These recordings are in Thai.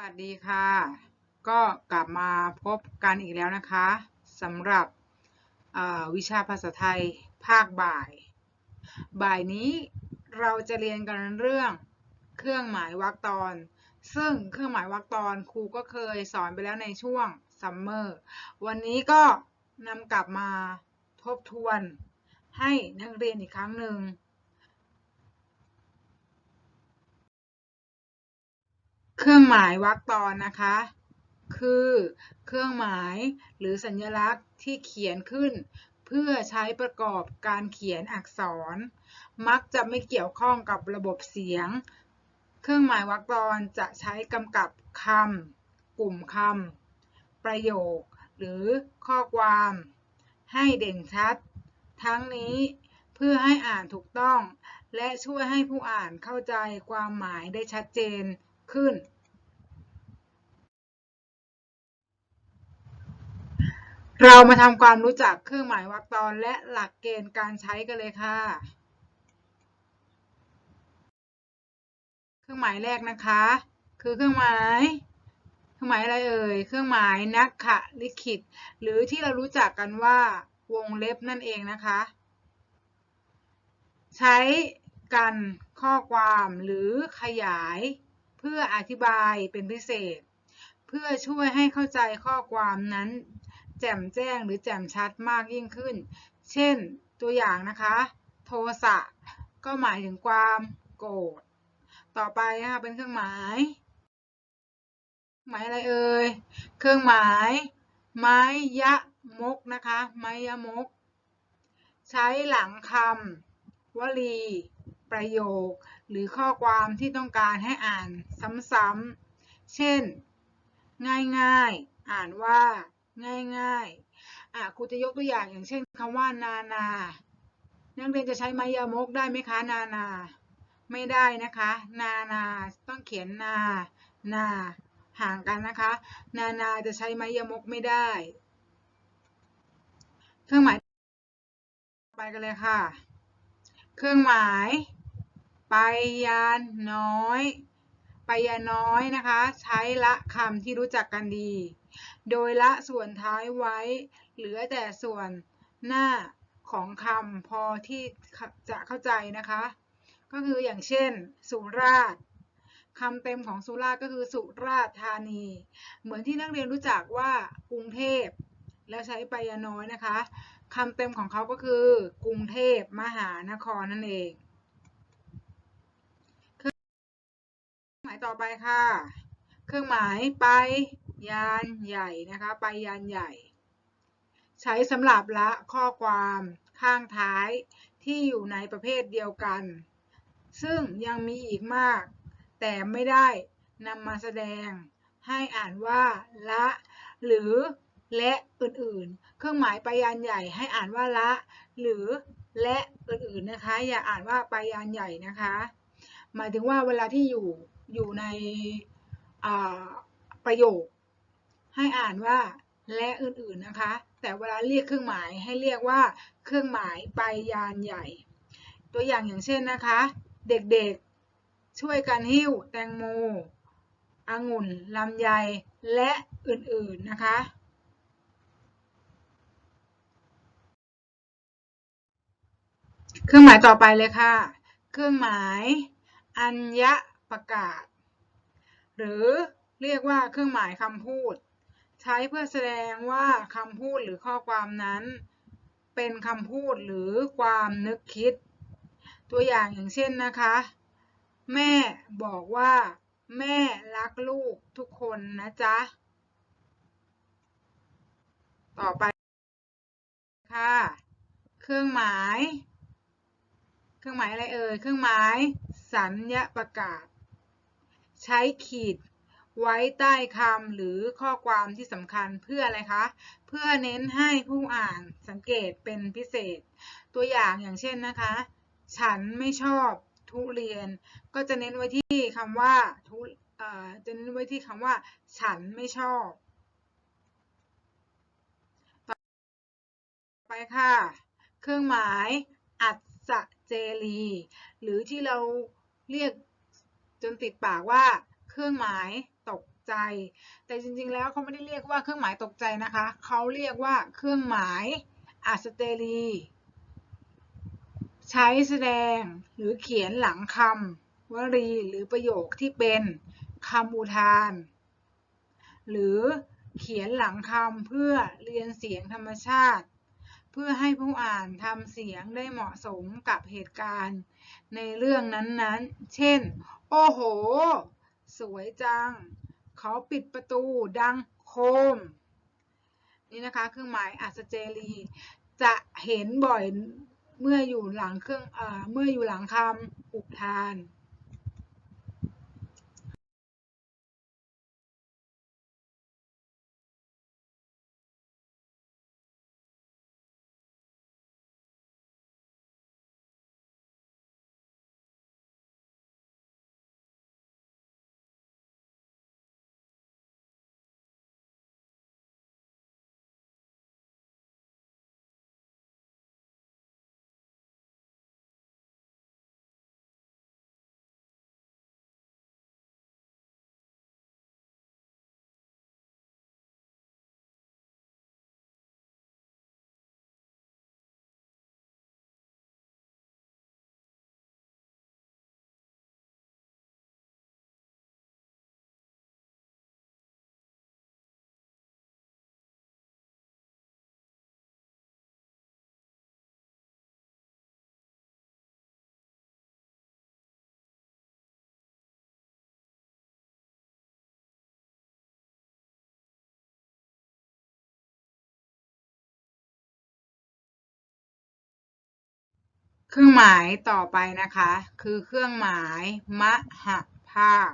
สวัสดีค่ะ ก็กลับมาพบกันอีกแล้วนะคะสำหรับวิชาภาษาไทยภาคบ่าย บ่ายนี้เราจะเรียนกันเรื่องเครื่องหมายวรรคตอน ซึ่งเครื่องหมายวรรคตอนครูก็เคยสอนไปแล้วในช่วงซัมเมอร์วันนี้ก็นำกลับมาทบทวนให้นักเรียนอีกครั้งหนึ่ง เครื่องหมายวรรคตอนนะคะ คือเครื่องหมายหรือสัญลักษณ์ที่เขียนขึ้น เพื่อใช้ประกอบการเขียนอักษร มักจะไม่เกี่ยวข้องกับระบบเสียง เครื่องหมายวรรคตอนจะใช้กำกับคำกลุ่มคำประโยค หรือข้อความ ให้เด่นชัด ทั้งนี้เพื่อให้อ่านถูกต้อง และช่วยให้ผู้อ่านเข้าใจความหมายได้ชัดเจน ขึ้น เรามาทำความรู้จักเครื่องหมายวรรคตอนและหลักเกณฑ์การใช้กันเลยค่ะ เครื่องหมายแรกนะคะ คือเครื่องหมายเครื่องหมายอะไรเอ่ย เครื่องหมายนักขะลิขิต หรือที่เรารู้จักกันว่าวงเล็บนั่นเองนะคะ ใช้กันข้อความหรือขยาย เพื่ออธิบายเป็นพิเศษ เพื่อช่วยให้เข้าใจข้อความนั้น แจ่มแจ้งหรือแจ่มชัดมากยิ่งขึ้น เช่น ตัวอย่างนะคะ โทสะก็หมายถึงความโกรธ ต่อไปนะคะเป็นเครื่องหมาย หมายอะไรเอ่ย เครื่องหมาย ไม้ยะมกนะคะ ไม้ยะมก ใช้หลังคำวลี ประโยค หรือข้อความที่ต้องการให้อ่านซ้ำๆ เช่น ง่ายๆ อ่านว่า ง่ายๆ อะครูจะยกตัวอย่างอย่างเช่นคำว่านานานักเรียนจะใช้ไมายามกได้ไหมคะ นานา ไม่ได้นะคะ นานาต้องเขียนนานาห่างกันนะคะ นานาจะใช้ไมายามกไม่ได้ เครื่องหมายไปกันเลยค่ะ เครื่องหมาย ไปยานน้อยไปยานน้อยนะคะ ใช้ละคำที่รู้จักกันดี โดยละส่วนท้ายไว้ เหลือแต่ส่วนหน้าของคำพอที่จะเข้าใจนะคะ ก็คืออย่างเช่น สุราษฎร์คำเต็มของสุราษฎร์ก็คือสุราษฎร์ธานี เหมือนที่นักเรียนรู้จักว่ากรุงเทพ แล้วใช้ไปยาน้อยนะคะคำเต็มของเขาก็คือกรุงเทพมหานครนั่นเองเครื่องหมาย ต่อไปค่ะ เครื่องหมายไปยานใหญ่นะคะ ไปยานใหญ่ ใช้สำหรับละข้อความข้างท้ายที่อยู่ในประเภทเดียวกัน ซึ่งยังมีอีกมาก แต่ไม่ได้นำมาแสดง ให้อ่านว่า ละ หรือ และอื่นๆ เครื่องหมายไปยานใหญ่ให้อ่านว่าละ หรือและอื่นๆนะคะ อย่าอ่านว่าไปยานใหญ่นะคะ หมายถึงว่าเวลาที่อยู่ อยู่ในประโยค ให้อ่านว่าและอื่นๆนะคะ แต่เวลาเรียกเครื่องหมายให้เรียกว่าเครื่องหมายไปยานใหญ่ ตัวอย่างอย่างเช่นนะคะ เด็กๆช่วยกันหิ้วแตงโมองุ่นลำไยและอื่นๆนะคะ เครื่องหมายต่อไปเลยค่ะ เครื่องหมาย อัญญ ประกาศ หรือเรียกว่าเครื่องหมายคำพูด ใช้เพื่อแสดงว่าคำพูดหรือข้อความนั้น เป็นคำพูดหรือความนึกคิด ตัวอย่างอย่างเช่นนะคะ แม่บอกว่า แม่รักลูกทุกคนนะจ๊ะ ต่อไปค่ะ เครื่องหมาย เครื่องหมายอะไรเอ่ย เครื่องหมาย สัญญประกาศ ใช้ขีดไว้ใต้คำหรือข้อความที่สำคัญเพื่ออะไรคะ เพื่อเน้นให้ผู้อ่านสังเกตเป็นพิเศษ ตัวอย่างอย่างเช่นนะคะ ฉันไม่ชอบทุเรียน ก็จะเน้นไว้ที่คำว่าทุจะเน้นไว้ที่คำว่า ฉันไม่ชอบ ต่อไปค่ะ เครื่องหมายอัศเจรี หรือที่เราเรียก จนติดปากว่าเครื่องหมายตกใจ แต่จริงๆแล้วเขาไม่ได้เรียกว่าเครื่องหมายตกใจนะคะเขาเรียกว่าเครื่องหมายอัสเตรีใช้แสดงหรือเขียนหลังคำวลีหรือประโยคที่เป็นคำอุทาน หรือเขียนหลังคำเพื่อเรียนเสียงธรรมชาติ เพื่อให้ผู้อ่านทำเสียงได้เหมาะสมกับเหตุการณ์ ในเรื่องนั้นๆ เช่น โอ้โห สวยจัง เขาปิดประตูดังโคม นี่นะคะ เครื่องหมายอัศเจรี จะเห็นบ่อยเมื่ออยู่หลังเครื่องเอ่อเมื่ออยู่หลังคำอุทาน เครื่องหมายต่อไปนะคะ คือเครื่องหมายมหภาค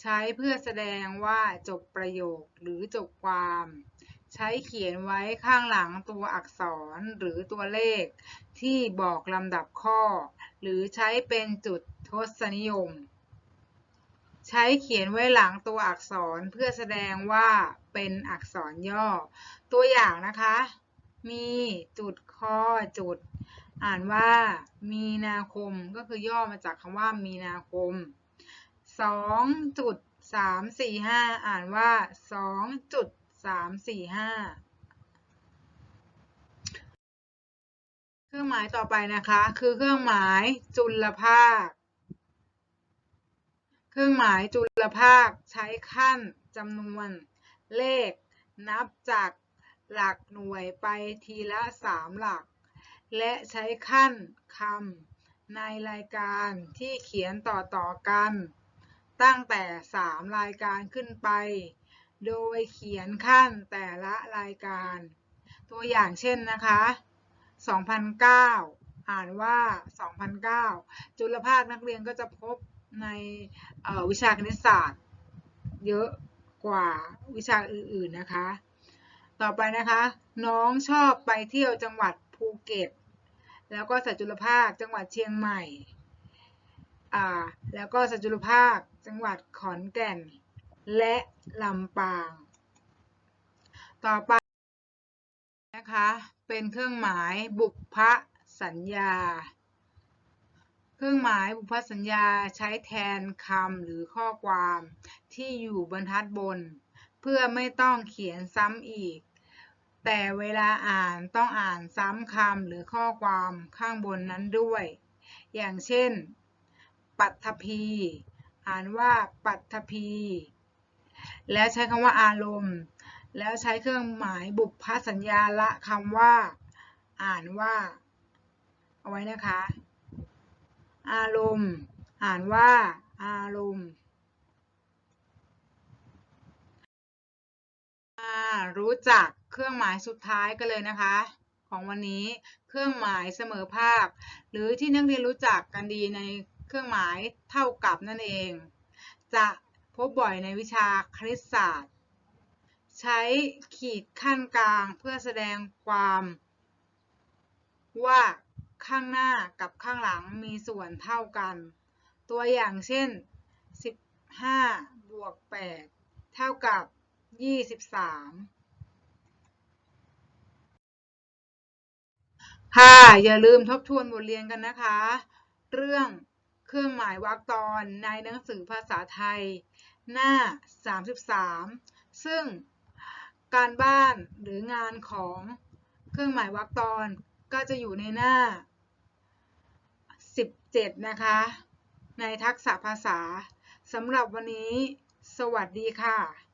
ใช้เพื่อแสดงว่าจบประโยคหรือจบความ ใช้เขียนไว้ข้างหลังตัวอักษรหรือตัวเลข ที่บอกลำดับข้อ หรือใช้เป็นจุดทศนิยม ใช้เขียนไว้หลังตัวอักษรเพื่อแสดงว่าเป็นอักษรย่อ ตัวอย่างนะคะ มีจุดคอจุด อ่านว่ามีนาคมก็คือย่อมาจากคำว่ามีนาคมสองจุดสามสี่ห้าอ่านว่าสองจุดสามสี่ห้าเครื่องหมายต่อไปนะคะ คือเครื่องหมายจุลภาค เครื่องหมายจุลภาคใช้ขั้นจำนวนเลขนับจากหลักหน่วยไปทีละสามหลัก และใช้ขั้นคำในรายการที่เขียนต่อๆกัน ตั้งแต่ 3 รายการขึ้นไป โดยเขียนขั้นแต่ละรายการ ตัวอย่างเช่นนะคะ2009 อ่านว่า 2009 จุลภาคนักเรียนก็จะพบในวิชาคณิตศาสตร์ เยอะกว่าวิชาอื่นๆนะคะ ต่อไปนะคะ น้องชอบไปเที่ยวจังหวัดภูเก็ต แล้วก็สัจจุลภาคจังหวัดเชียงใหม่อ่าแล้วก็สัจจุลภาคจังหวัดขอนแก่น และลำปาง ต่อไปนะคะเป็นเครื่องหมายบุพสัญญา เครื่องหมายบุพสัญญาใช้แทนคำหรือข้อความที่อยู่บรรทัดบน เพื่อไม่ต้องเขียนซ้ำอีก แต่เวลาอ่านต้องอ่านซ้ำคำหรือข้อความข้างบนนั้นด้วย อย่างเช่น ปัทภี อ่านว่าปัทภี แล้วใช้คำว่าอารมณ์ แล้วใช้เครื่องหมายบุพสัญญาละคำว่า อ่านว่า เอาไว้นะคะ อารมณ์ อ่านว่า อารมณ์ มา รู้จักเครื่องหมายสุดท้ายกันเลยนะคะ ของวันนี้เครื่องหมายเสมอภาค หรือที่นักเรียนรู้จักกันดีในเครื่องหมายเท่ากับนั่นเอง จะพบบ่อยในวิชาคณิตศาสตร์ ใช้ขีดขั้นกลางเพื่อแสดงความ ว่าข้างหน้ากับข้างหลังมีส่วนเท่ากัน ตัวอย่างเช่น 15บวก8เท่ากับ 23ค่ะอย่าลืมทบทวนบทเรียนกันนะคะ เรื่องเครื่องหมายวรรคตอนในหนังสือภาษาไทย หน้า 33 ซึ่งการบ้านหรืองานของเครื่องหมายวรรคตอนก็จะอยู่ในหน้า 17 นะคะ ในทักษะภาษาสำหรับวันนี้ สวัสดีค่ะ